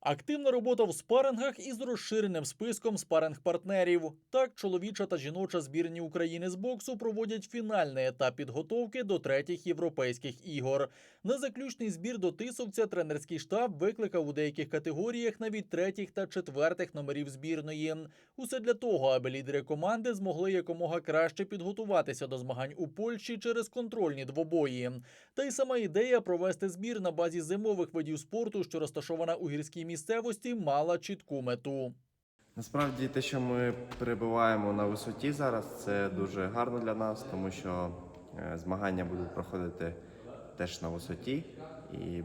Активна робота в спарингах із розширеним списком спаринг-партнерів. Так, чоловіча та жіноча збірні України з боксу проводять фінальний етап підготовки до третіх європейських ігор. На заключний збір до тисовця тренерський штаб викликав у деяких категоріях навіть третіх та четвертих номерів збірної. Усе для того, аби лідери команди змогли якомога краще підготуватися до змагань у Польщі через контрольні двобої. Та й сама ідея провести збір на базі зимових видів спорту, що розташована у гірській місцевості, мала чітку мету. Насправді те, що ми перебуваємо на висоті зараз, це дуже гарно для нас, тому що е, змагання будуть проходити теж на висоті, і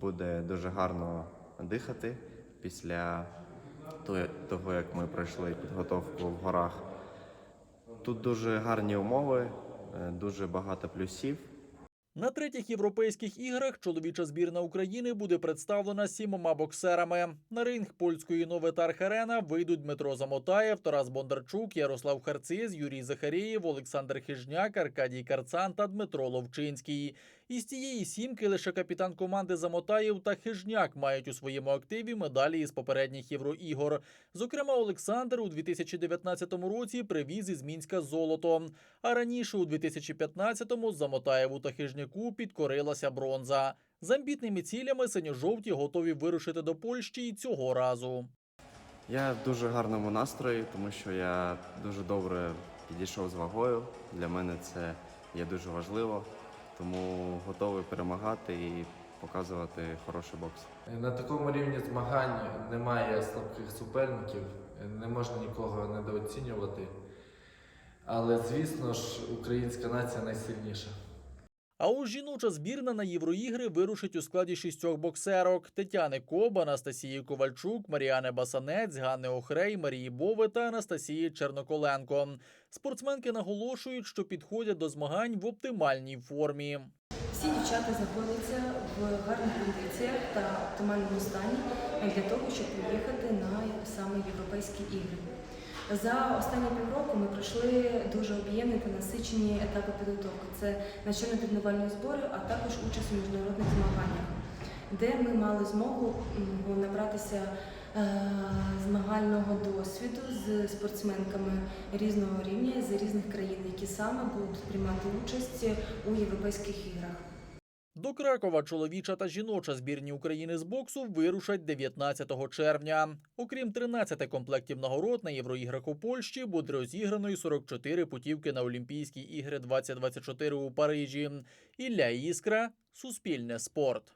буде дуже гарно дихати після того- як ми пройшли підготовку в горах. Тут дуже гарні умови, е, дуже багато плюсів. На третіх європейських іграх чоловіча збірна України буде представлена сімома боксерами. На ринг польської Новетар Харена вийдуть Дмитро Замотаєв, Тарас Бондарчук, Ярослав Харциз, Юрій Захарєєв, Олександр Хижняк, Аркадій Карцан та Дмитро Ловчинський. Із цієї сімки лише капітан команди Замотаєв та Хижняк мають у своєму активі медалі із попередніх євроігор. Зокрема, Олександр у 2019 році привіз із Мінська золото. А раніше у 2015-му Замотаєву та Хижняку підкорилася бронза. З амбітними цілями синьо-жовті готові вирушити до Польщі і цього разу. Я в дуже гарному настрої, тому що я дуже добре підійшов з вагою. Для мене це є дуже важливо, тому готовий перемагати і показувати хороший бокс. На такому рівні змагань немає слабких суперників, не можна нікого недооцінювати. Але звісно ж, українська нація найсильніша. А ось жіноча збірна на євроігри вирушить у складі шістьох боксерок: Тетяни Коба, Анастасії Ковальчук, Маріани Басанець, Ганни Охрей, Марії Бови та Анастасії Черноколенко. Спортсменки наголошують, що підходять до змагань в оптимальній формі. Всі дівчата знаходяться в гарних кондиціях та оптимальному стані для того, щоб поїхати на саме європейські ігри. За останні півроку ми пройшли дуже об'ємні та насичені етапи підготовки. Це навчально-тренувальні збори, а також участь у міжнародних змаганнях, де ми мали змогу набратися е, змагального досвіду з спортсменками різного рівня з різних країн, які саме будуть приймати участь у європейських іграх. До Кракова чоловіча та жіноча збірні України з боксу вирушать 19 червня. Окрім 13 комплектів нагород на євроіграх у Польщі буде розіграно і 44 путівки на Олімпійські ігри 2024 у Парижі. Ілля Іскра, Суспільне спорт.